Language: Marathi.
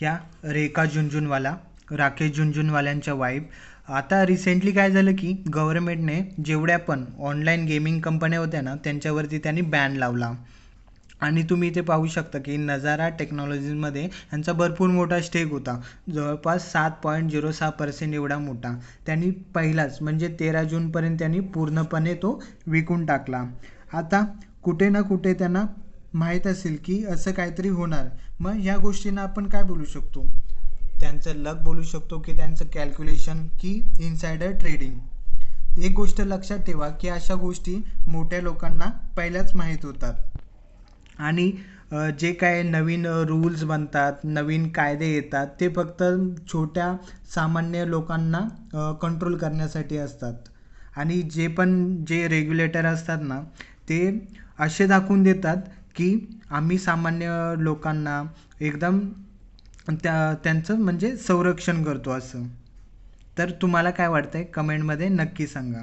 ह्या रेखा झुंझुनवाला राकेश झुंझुनवाल्यांच्या वाईफ. आता रिसेंटली काय झालं की गव्हर्मेंटने जेवढ्या पण ऑनलाईन गेमिंग कंपन्या होत्या ना त्यांच्यावरती त्यांनी बॅन लावला. आणि तुम्ही इथे पाहू शकता की नजारा टेक्नॉलॉजीमध्ये यांचा भरपूर मोठा स्टेक होता. जवळपास सात पॉईंट झिरो सहा पर्सेंट एवढा मोठा. त्यांनी पहिलाच म्हणजे तेरा जूनपर्यंत त्यांनी पूर्णपणे तो विकून टाकला. आता कुठे ना कुठे त्यांना माहीत असेल की असं काहीतरी होणार. मग ह्या गोष्टींना आपण काय बोलू शकतो? त्यांचं लक बोलू शकतो की त्यांचं कॅल्क्युलेशन की इनसायडर ट्रेडिंग एक गोष्ट लक्षात ठेवा की अशा गोष्टी मोठ्या लोकांना पहिल्याच माहीत होतात. आणि जे काय नवीन रूल्स बनतात नवीन कायदे येतात ते फक्त छोट्या सामान्य लोकांना कंट्रोल करण्यासाठी असतात. आणि जे पण जे रेग्युलेटर असतात ना ते असे दाखवून देतात की आम्ही सामान्य लोकांना एकदम त्या त्यांचं म्हणजे संरक्षण करतो असं. तर तुम्हाला काय वाटतं आहे कमेंटमध्ये नक्की सांगा.